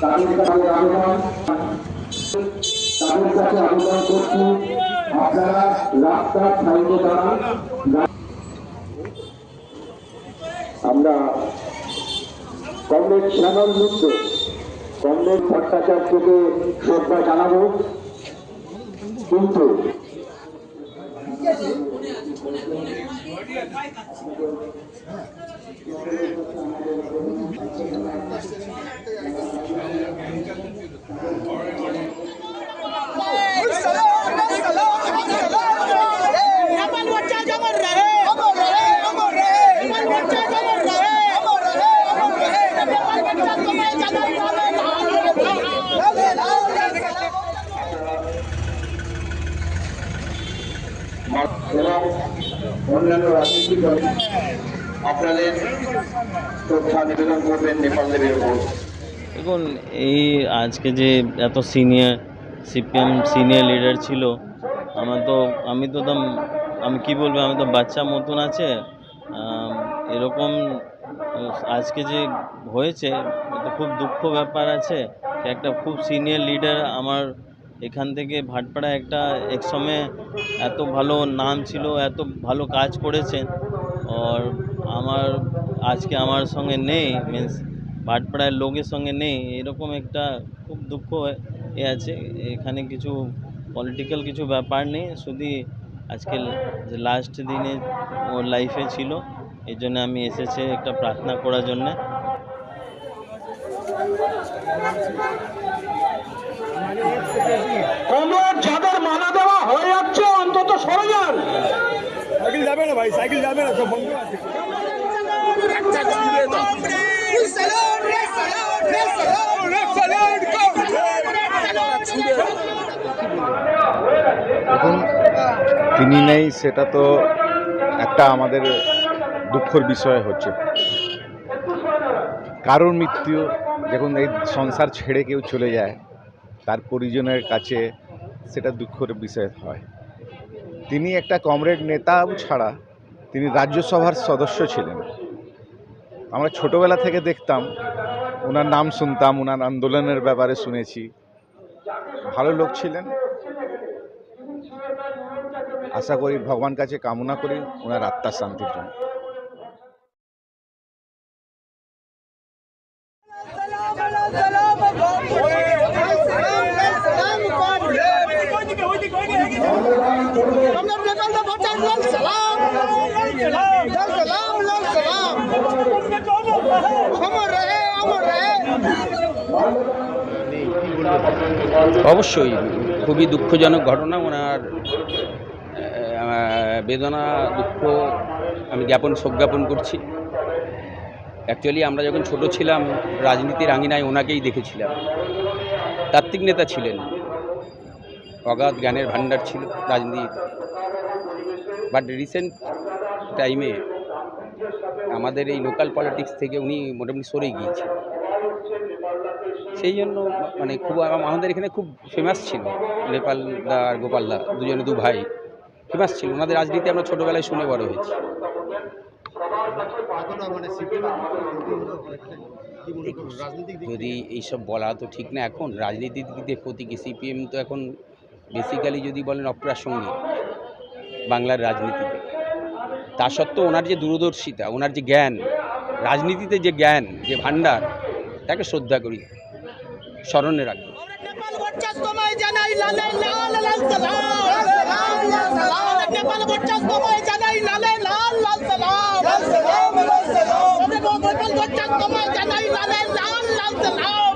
তাদের কাছে কাছে আবেদন করছি আপনারা রাস্তার সাইডে দাঁড়ান আমরা কমরেড শ্যামল মিত্র, কমরেড ভট্টাচার্যকে শ্রদ্ধা জানাব কিন্তু Thank. দেখুন, এই আজকে যে এত সিনিয়র সিপিএম সিনিয়র লিডার ছিল, আমার তো আমি তো একদম আমি কি বলব, আমি তো বাচ্চা মতন আছে এরকম, আজকে যে হয়েছে খুব দুঃখ ব্যাপার আছে একটা খুব সিনিয়র লিডার আমার এখান থেকে ভাটপাড়া একটা এক সময় এত ভালো নাম ছিল, এত ভালো কাজ করেছে আর আমার, আজকে আমার সঙ্গে নেই মিন্স ভাটপাড়ার লোকের সঙ্গে নেই, এরকম একটা খুব দুঃখ এ আছে। এখানে কিছু পলিটিক্যাল কিছু ব্যাপার নেই, শুধু আজকে যে লাস্ট দিনে ওর লাইফে ছিল এই জন্য আমি এসেছি একটা প্রার্থনা করার জন্যে। কমরেড যাদের মানা দেওয়া হয়ে যাচ্ছে অন্তত সরে যান। সাইকেল যাবে না ভাই সাইকেল যাবে না সব বন্ধ আছে। তিনি নেই, সেটা তো একটা আমাদের দুঃখর বিষয় হচ্ছে। কারোর মৃত্যু যখন এই সংসার ছেড়ে কেউ চলে যায়, তার পরিজনের কাছে সেটা দুঃখের বিষয় হয়। তিনি একটা কমরেড নেতা ছাড়া তিনি রাজ্যসভার সদস্য ছিলেন। আমরা ছোটবেলা থেকে দেখতাম ওনার নাম শুনতাম ওনার আন্দোলনের ব্যাপারে শুনেছি। ভালো লোক ছিলেন আশা করি ভগবান কাছে কামনা করি ওনার আত্মার শান্তির জন্য। অবশ্যই, খুবই দুঃখজনক ঘটনা ওনার বেদনা, দুঃখ আমি জ্ঞাপন, শোক জ্ঞাপন করছি। অ্যাকচুয়ালি আমরা যখন ছোট ছিলাম, রাজনীতির আঙিনায় ওনাকেই দেখেছিলাম। তাত্ত্বিক নেতা ছিলেন। অগাধ জ্ঞানের ভাণ্ডার ছিল রাজনীতি বাট রিসেন্ট টাইমে আমাদের এই লোকাল পলিটিক্স থেকে উনি মোটামুটি সরে গিয়েছেন। সেই জন্য মানে খুব আমাদের এখানে খুব ফেমাস ছিল নেপাল দা আর গোপাল দা দুজনে দু ভাই। ফেমাস ছিল। ওনাদের রাজনীতি আমরা ছোটোবেলায় শুনে বড় হয়েছি। যদি এইসব বলা তো ঠিক না এখন রাজনীতির দিক দিয়ে ক্ষতি কি? সিপিএম তো এখন বেসিক্যালি যদি বলেন অপ্রাসঙ্গিক বাংলার রাজনীতিতে। তা সত্ত্বেও ওনার যে দূরদর্শিতা ওনার যে জ্ঞান রাজনীতিতে যে জ্ঞান যে ভাণ্ডার তাকে শ্রদ্ধা করি। স্মরণে রাখব। নেপাল ভট্টাস লাল লাল সালাম নেপাল ভট্টাস তোমায় জানাই লালে লাল লাল সালাম নেপাল ভট্টাস তোমায় জানাই লালে লাল লাল সালাম